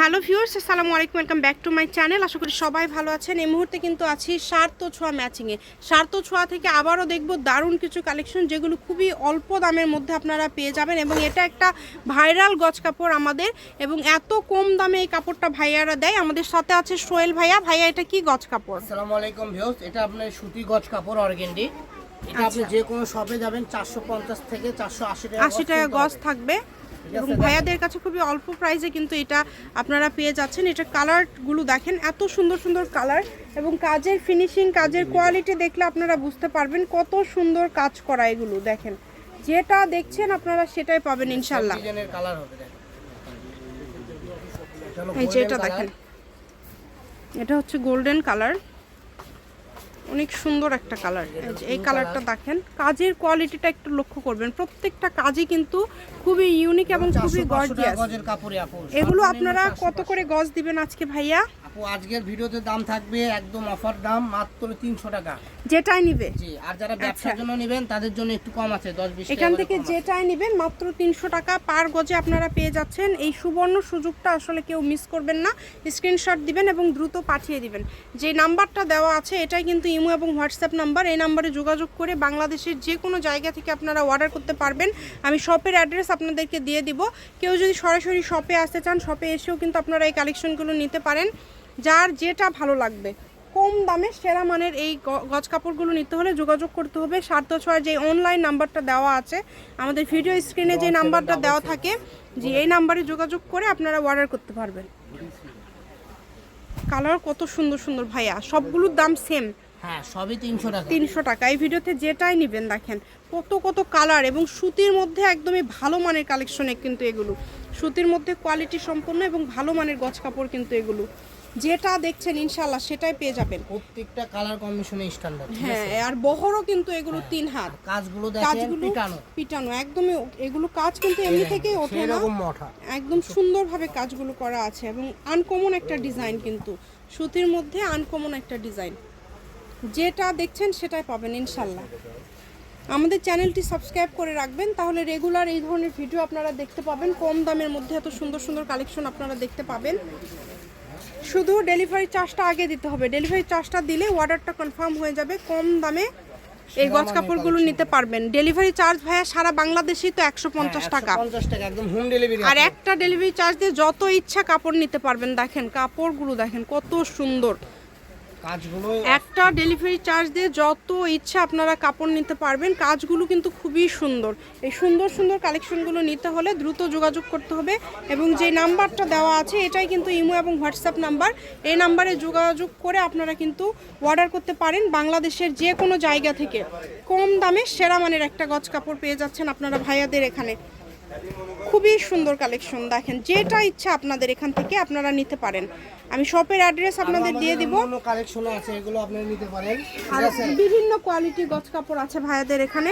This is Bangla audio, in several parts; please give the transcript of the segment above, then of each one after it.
হ্যালো ভিউয়ার্স আসসালামু আলাইকুম welcome back to my channel. আশা করি সবাই ভালো আছেন। এই মুহূর্তে কিন্তু আছি সার্ত ছোঁয়া ম্যাচিংয়ে। সার্ত ছোঁয়া থেকে আবারও দেখব দারুণ কিছু কালেকশন যেগুলো খুবই অল্প দামের মধ্যে আপনারা পেয়ে যাবেন এবং এটা একটা ভাইরাল গজ কাপড় আমাদের এবং এত কম দামে এই কাপড়টা ভাইয়ারা দেয়। আমাদের সাথে আছে সোহেল ভাইয়া। ভাইয়া এটা কি গজ কাপড়? আসসালামু আলাইকুম ভিউস এটা আপনার সুতি গজ কাপড় অর্গেন্ডি। এটা আপনি যে কোনো শপে যাবেন চারশো পঞ্চাশ থেকে চারশো আশি টাকা আশি টাকা গজ থাকবে। এবং ভাইয়াদের কাছে খুবই অল্প প্রাইসে কিন্তু এটা আপনারা পেয়ে যাচ্ছেন। এটা কালারগুলো দেখেন এত সুন্দর সুন্দর কালার এবং কাজের ফিনিশিং কাজের কোয়ালিটি দেখলে আপনারা বুঝতে পারবেন কত সুন্দর কাজ করা এগুলো দেখেন। যেটা দেখছেন আপনারা সেটাই পাবেন ইনশাল্লাহ। এই যে এটা দেখেন। এটা হচ্ছে গোল্ডেন কালার অনেক সুন্দর একটা কালার এই কালারটা দেখেন কাজের কোয়ালিটিটা একটু লক্ষ্য করবেন। প্রত্যেকটা কাজই কিন্তু খুবই ইউনিক এবং খুবই 400 500 গর্জিয়াস এগুলো আপনারা কত করে গজ দিবেন আজকে ভাইয়া? আজকের ভিডিওতে দাম থাকবে একদম অফার দাম মাত্র তিনশো টাকা। যেটাই নিবে। জি আর যারা ব্যবসার জন্য নেবেন তাদের জন্য একটু কম আছে দশ বিশ আচ্ছা। এখান থেকে যেটাই নেবেন মাত্র তিনশো টাকা পার গজে আপনারা পেয়ে যাচ্ছেন। এই সুবর্ণ সুযোগটা আসলে কেউ মিস করবেন না। স্ক্রিনশট দিবেন এবং দ্রুত পাঠিয়ে দিবেন। যে নাম্বারটা দেওয়া আছে এটাই কিন্তু ইমো এবং হোয়াটসঅ্যাপ নাম্বার। এই নাম্বারে যোগাযোগ করে বাংলাদেশের যে কোনো জায়গা থেকে আপনারা অর্ডার করতে পারবেন। আমি শপের অ্যাড্রেস আপনাদেরকে দিয়ে দিব। কেউ যদি সরাসরি শপে আসতে চান শপে এসেও কিন্তু আপনারা এই কালেকশনগুলো নিতে পারেন। যার যেটা ভালো লাগবে। কম দামে সেরা মানের এই গজ কাপড়গুলো নিতে হলে যোগাযোগ করতে হবে। সার্থ ছয় যে অনলাইন নাম্বারটা দেওয়া আছে আমাদের ভিডিও স্ক্রিনে যে নাম্বারটা দেওয়া থাকে যে এই নাম্বারে যোগাযোগ করে আপনারা অর্ডার করতে পারবেন। কালার কত সুন্দর সুন্দর ভাইয়া। সবগুলোর দাম সেম হ্যাঁ সবই তিনশো টাকা। তিনশো টাকা। এই ভিডিওতে যেটাই নেবেন দেখেন কত কত কালার এবং সুতির মধ্যে একদমই ভালো মানের কালেকশনে কিন্তু এগুলো। সুতির মধ্যে কোয়ালিটি সম্পন্ন এবং ভালো মানের গজ কাপড় কিন্তু এগুলো। যেটা দেখছেন ইনশাল্লাহ সেটাই পেয়ে যাবেন। প্রত্যেকটা কালার কম্বিনেশনে স্ট্যান্ডার্ড হ্যাঁ আর বহরও কিন্তু এগুলো তিন হাত। কাজগুলো দেখেন কাজগুলো পিটানো। পিটানো একদমই এগুলো কাজ কিন্তু এমনি থেকেই ওঠে না। একদম সুন্দরভাবে কাজগুলো করা আছে এবং আনকমন একটা ডিজাইন কিন্তু। সুতির মধ্যে আনকমন একটা ডিজাইন যেটা দেখছেন সেটাই পাবেন ইনশাল্লাহ আমাদের চ্যানেলটি সাবস্ক্রাইব করে রাখবেন তাহলে রেগুলার এই ধরনের ভিডিও আপনারা দেখতে পাবেন। কম দামের মধ্যে এত সুন্দর সুন্দর কালেকশন আপনারা দেখতে পাবেন। শুধু ডেলিভারি চার্জটা আগে দিতে হবে। ডেলিভারি চার্জটা দিলে অর্ডারটা কনফার্ম হয়ে যাবে কম দামে এই গজ কাপড়গুলো নিতে পারবেন। ডেলিভারি চার্জ ভাইয়া সারা বাংলাদেশেই তো একশো পঞ্চাশ টাকা। পঞ্চাশ টাকা আর একটা ডেলিভারি চার্জ দিয়ে যত ইচ্ছা কাপড় নিতে পারবেন। দেখেন কাপড়গুলো দেখেন কত সুন্দর। কাজগুলো একটা ডেলিভারি চার্জ দিয়ে যত ইচ্ছা আপনারা কাপড় নিতে পারবেন, কাজগুলো কিন্তু খুবই সুন্দর। এই সুন্দর সুন্দর কালেকশনগুলো নিতে হলে দ্রুত যোগাযোগ করতে হবে এবং যে নাম্বারটা দেওয়া আছে, এটাই কিন্তু ইমো এবং হোয়াটসঅ্যাপ নাম্বার। এই নাম্বারে যোগাযোগ করে আপনারা কিন্তু অর্ডার করতে পারেন বাংলাদেশের যে কোনো জায়গা থেকে। কম দামে সেরা মানের একটা গজ কাপড় পেয়ে যাচ্ছেন আপনারা ভাইয়াদের এখানে। খুবই সুন্দর কালেকশন দেখেন যেটা ইচ্ছা আপনাদের এখান থেকে আপনারা নিতে পারেন। আমি শপের অ্যাড্রেস আপনাদের দিয়ে দিব। কালেকশন আছে এগুলো আপনারা নিতে পারেন। আর বিভিন্ন কোয়ালিটি গজ কাপড় আছে ভাইয়াদের এখানে।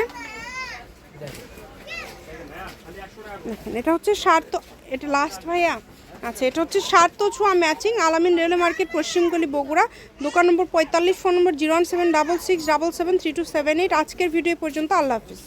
দেখেন এটা হচ্ছে সার্থ এটা লাস্ট ভাইয়া। আচ্ছা এটা হচ্ছে সার্থ ছোঁয়া ম্যাচিং আলামিন রেলওয়ে মার্কেট পশ্চিমগলি বগুড়া। দোকান নম্বর পঁয়তাল্লিশ phone number zero one seven double six double seven three two seven eight আজকের ভিডিও পর্যন্ত আল্লাহ হাফিজ।